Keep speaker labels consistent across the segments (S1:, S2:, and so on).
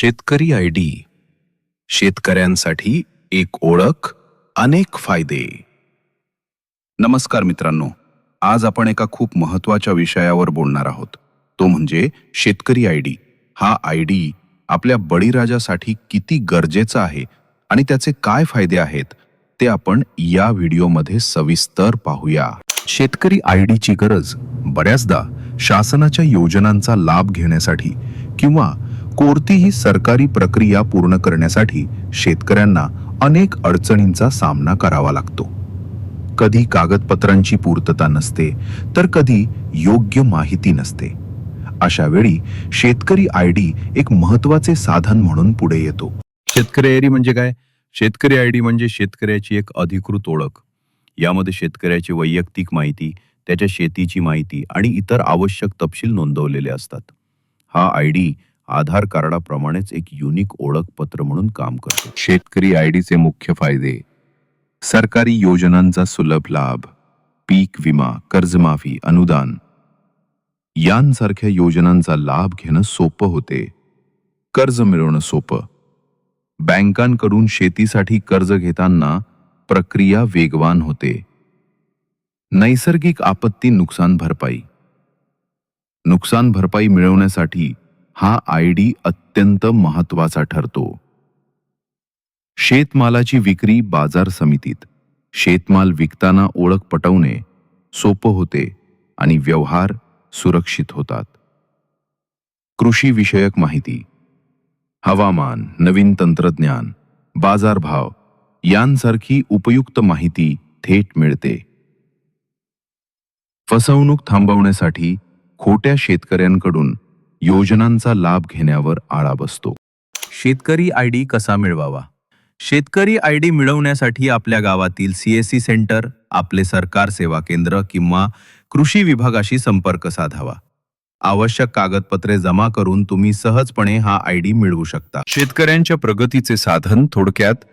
S1: शेतकरी I D. शेतकऱ्यांसाठी एक ओळख अनेक फायदे. नमस्कार मित्रांनो आज आपण एका खूप महत्त्वाच्या विषयावर बोलणार आहोत. तो म्हणजे शेतकरी आय डी. हा आय डी आपल्या बळीराजासाठी किती गरजेचा आहे आणि त्याचे काय फायदे आहेत ते आपण या व्हिडिओमध्ये सविस्तर पाहूया. शेतकरी आय डीची गरज बऱ्याचदा शासनाच्या योजनांचा लाभ घेण्यासाठी किंवा कोणतीही सरकारी प्रक्रिया पूर्ण करण्यासाठी शेतकऱ्यांना अनेक अडचणींचा सामना करावा लागतो. कधी कागदपत्रांची पूर्तता नसते तर कधी योग्य माहिती नसते. अशा वेळी शेतकरी आय डी एक महत्त्वाचे साधन म्हणून पुढे येतो.
S2: शेतकरी आयडी म्हणजे काय? शेतकरी आयडी म्हणजे शेतकऱ्याची एक अधिकृत ओळख. यामध्ये शेतकऱ्याची वैयक्तिक माहिती त्याच्या शेतीची माहिती आणि इतर आवश्यक तपशील नोंदवलेले असतात. हा आय डी आधार कार्डाप्रमाणेच एक युनिक ओळखपत्र म्हणून काम करतो.
S1: शेतकरी आयडीचे मुख्य फायदे. सरकारी योजनांचा सुलभ लाभ पीक विमा कर्जमाफी अनुदान. यांसारख्या योजनांचा लाभ घेणं सोपं होते. कर्ज मिळवणं सोपं. बँकांकडून शेतीसाठी कर्ज घेताना प्रक्रिया वेगवान होते. नैसर्गिक आपत्ती नुकसान भरपाई. नुकसान भरपाई मिळवण्यासाठी हा आय डी अत्यंत महत्त्वाचा ठरतो. शेतमालाची विक्री बाजार समितीत. शेतमाल विकताना ओळख पटवणे सोपं होते आणि व्यवहार सुरक्षित होतात. कृषी विषयक माहिती. हवामान नवीन तंत्रज्ञान बाजारभाव यांसारखी उपयुक्त माहिती थेट मिळते. फसवणूक थांबवण्यासाठी खोट्या शेतकऱ्यांकडून योजनांचा लाभ घेण्यावर आळा बसतो.
S2: शेतकरी आय डी कसा मिळवावा? शेतकरी आय डी मिळवण्यासाठी आपल्या गावातील सीएससी सेंटर आपले सरकार सेवा केंद्र किंवा कृषी विभागाशी संपर्क साधावा. आवश्यक कागदपत्रे जमा करून तुम्ही सहजपणे हा आय डी मिळवू शकता.
S1: शेतकऱ्यांच्या प्रगतीचे साधन थोडक्यात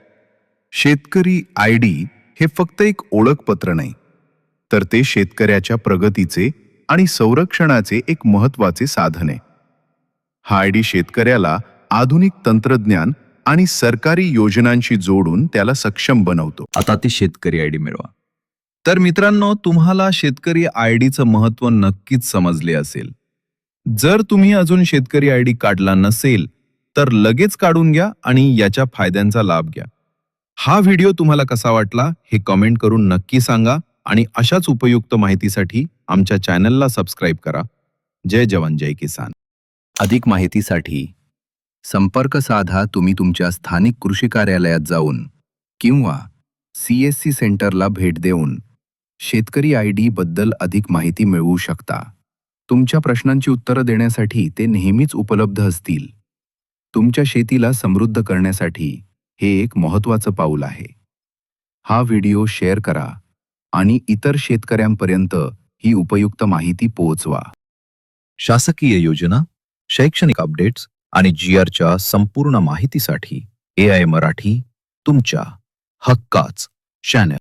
S1: शेतकरी आय डी हे फक्त एक ओळखपत्र नाही तर ते शेतकऱ्याच्या प्रगतीचे आणि संरक्षणाचे एक महत्त्वाचे साधन आहे. हा आयडी शेतकऱ्याला आधुनिक तंत्रज्ञान आणि सरकारी योजनांशी जोडून त्याला सक्षम बनवतो.
S2: आता ती शेतकरी आयडी मिळवा. तर मित्रांनो तुम्हाला शेतकरी आय डीचं महत्त्व नक्कीच समजले असेल. जर तुम्ही अजून शेतकरी आय डी काढला नसेल तर लगेच काढून घ्या आणि याच्या फायद्यांचा लाभ घ्या. हा व्हिडिओ तुम्हाला कसा वाटला हे कमेंट करून नक्की सांगा आणि अशाच उपयुक्त माहितीसाठी आमच्या चॅनलला सबस्क्राईब करा. जय जवान जय किसान.
S3: अधिक माहितीसाठी संपर्क साधा तुम्ही तुमच्या स्थानिक कृषी कार्यालयात जाऊन किंवा सी एस सी सेंटरला भेट देऊन शेतकरी आय डी बद्दल अधिक माहिती मिळवू शकता. तुमच्या प्रश्नांची उत्तरं देण्यासाठी ते नेहमीच उपलब्ध असतील. तुमच्या शेतीला समृद्ध करण्यासाठी हे एक महत्त्वाचं पाऊल आहे. हा व्हिडिओ शेअर करा आणि इतर शेतकऱ्यांपर्यंत ही उपयुक्त माहिती पोहोचवा.
S2: शासकीय योजना शैक्षणिक अपडेट्स आणि जी आरच्या संपूर्ण माहितीसाठी ए आय मराठी तुमच्या हक्काच चॅनल